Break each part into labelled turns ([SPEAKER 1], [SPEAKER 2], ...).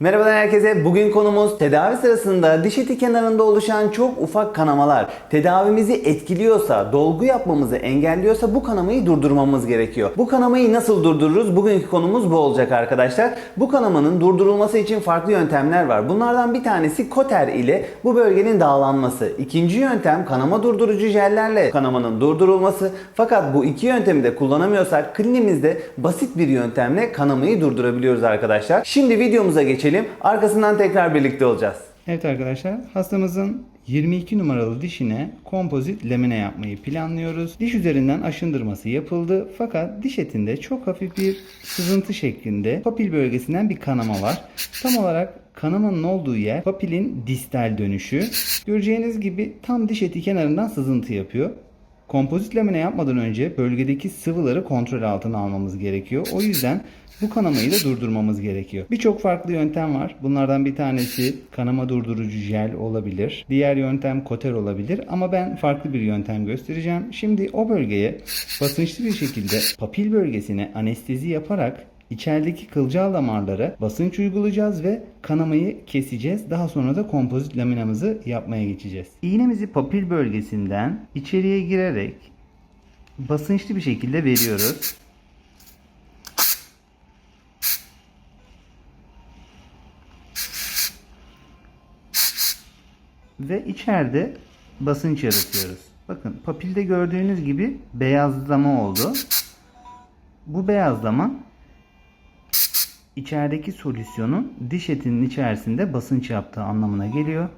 [SPEAKER 1] Merhabalar herkese. Bugün konumuz tedavi sırasında diş eti kenarında oluşan çok ufak kanamalar tedavimizi etkiliyorsa, dolgu yapmamızı engelliyorsa bu kanamayı durdurmamız gerekiyor. Bu kanamayı nasıl durdururuz? Bugünkü konumuz bu olacak arkadaşlar. Bu kanamanın durdurulması için farklı yöntemler var. Bunlardan bir tanesi koter ile bu bölgenin dağlanması. İkinci yöntem kanama durdurucu jellerle kanamanın durdurulması. Fakat bu iki yöntemi de kullanamıyorsak klinimizde basit bir yöntemle kanamayı durdurabiliyoruz arkadaşlar. Şimdi videomuza geçelim. Arkasından tekrar birlikte olacağız.
[SPEAKER 2] Evet arkadaşlar hastamızın 22 numaralı dişine kompozit lamine yapmayı planlıyoruz. Diş üzerinden aşındırması yapıldı fakat diş etinde çok hafif bir sızıntı şeklinde papil bölgesinden bir kanama var. Tam olarak kanamanın olduğu yer papilin distal dönüşü. Göreceğiniz gibi tam diş eti kenarından sızıntı yapıyor. Kompozit lamine yapmadan önce bölgedeki sıvıları kontrol altına almamız gerekiyor. O yüzden bu kanamayı da durdurmamız gerekiyor. Birçok farklı yöntem var. Bunlardan bir tanesi kanama durdurucu jel olabilir. Diğer yöntem koter olabilir ama ben farklı bir yöntem göstereceğim. Şimdi o bölgeye basınçlı bir şekilde papil bölgesine anestezi yaparak İçerideki kılcal damarlara basınç uygulayacağız ve kanamayı keseceğiz. Daha sonra da kompozit laminamızı yapmaya geçeceğiz. İğnemizi papil bölgesinden içeriye girerek basınçlı bir şekilde veriyoruz. Ve içeride basınç yaratıyoruz. Bakın papilde gördüğünüz gibi beyazlama oldu. Bu beyazlama içerideki solüsyonun diş etinin içerisinde basınç yaptığı anlamına geliyor.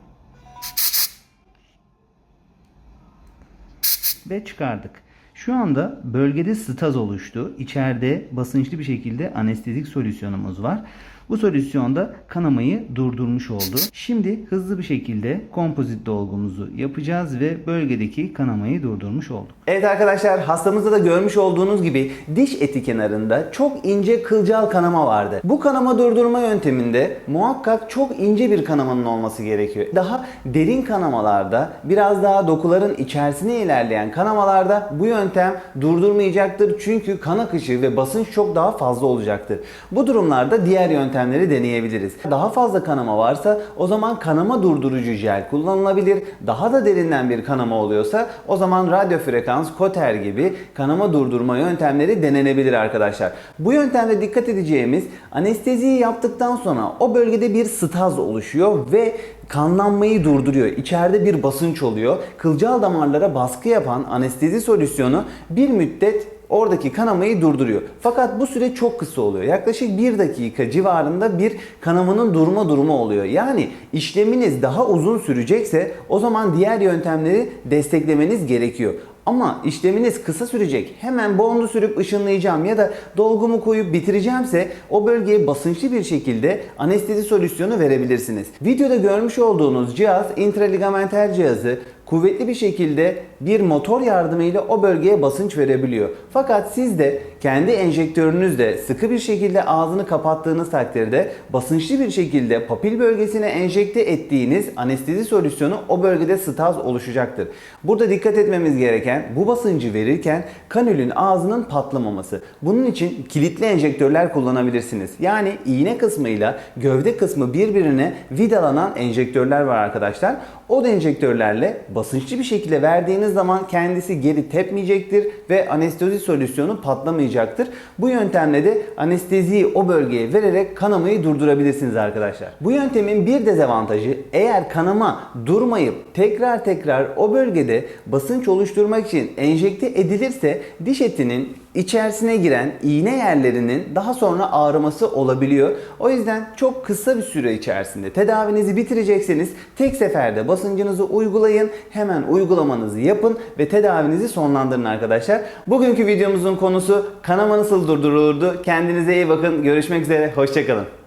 [SPEAKER 2] Ve çıkardık. Şu anda bölgede staz oluştu. İçeride basınçlı bir şekilde anestezik solüsyonumuz var. Bu solüsyonda kanamayı durdurmuş oldu. Şimdi hızlı bir şekilde kompozit dolgumuzu yapacağız ve bölgedeki kanamayı durdurmuş olduk.
[SPEAKER 1] Evet arkadaşlar hastamızda da görmüş olduğunuz gibi diş eti kenarında çok ince kılcal kanama vardı. Bu kanama durdurma yönteminde muhakkak çok ince bir kanamanın olması gerekiyor. Daha derin kanamalarda biraz daha dokuların içerisine ilerleyen kanamalarda bu yöntem durdurmayacaktır. Çünkü kan akışı ve basınç çok daha fazla olacaktır. Bu durumlarda diğer yöntemleri deneyebiliriz. Daha fazla kanama varsa o zaman kanama durdurucu jel kullanılabilir. Daha da derinden bir kanama oluyorsa o zaman radyo frekans, koter gibi kanama durdurma yöntemleri denenebilir arkadaşlar. Bu yöntemde dikkat edeceğimiz anesteziyi yaptıktan sonra o bölgede bir staz oluşuyor ve kanlanmayı durduruyor. İçeride bir basınç oluyor. Kılcal damarlara baskı yapan anestezi solüsyonu bir müddet oradaki kanamayı durduruyor. Fakat bu süre çok kısa oluyor. Yaklaşık 1 dakika civarında bir kanamanın durma durumu oluyor. Yani işleminiz daha uzun sürecekse o zaman diğer yöntemleri desteklemeniz gerekiyor. Ama işleminiz kısa sürecek. Hemen bondu sürüp ışınlayacağım ya da dolgumu koyup bitireceğimse o bölgeye basınçlı bir şekilde anestezi solüsyonu verebilirsiniz. Videoda görmüş olduğunuz cihaz intraligamenter cihazı kuvvetli bir şekilde bir motor yardımıyla o bölgeye basınç verebiliyor. Fakat siz de kendi enjektörünüzle sıkı bir şekilde ağzını kapattığınız takdirde basınçlı bir şekilde papil bölgesine enjekte ettiğiniz anestezi solüsyonu o bölgede staz oluşacaktır. Burada dikkat etmemiz gereken bu basıncı verirken kanülün ağzının patlamaması. Bunun için kilitli enjektörler kullanabilirsiniz. Yani iğne kısmıyla gövde kısmı birbirine vidalanan enjektörler var arkadaşlar. O enjektörlerle basınçlı bir şekilde verdiğiniz zaman kendisi geri tepmeyecektir ve anestezi solüsyonu patlamayacaktır. Bu yöntemle de anesteziyi o bölgeye vererek kanamayı durdurabilirsiniz arkadaşlar. Bu yöntemin bir dezavantajı eğer kanama durmayıp tekrar tekrar o bölgede basınç oluşturmak için enjekte edilirse diş etinin içerisine giren iğne yerlerinin daha sonra ağrıması olabiliyor. O yüzden çok kısa bir süre içerisinde tedavinizi bitirecekseniz tek seferde basıncınızı uygulayın. Hemen uygulamanızı yapın ve tedavinizi sonlandırın arkadaşlar. Bugünkü videomuzun konusu kanama nasıl durdurulurdu? Kendinize iyi bakın. Görüşmek üzere. Hoşçakalın.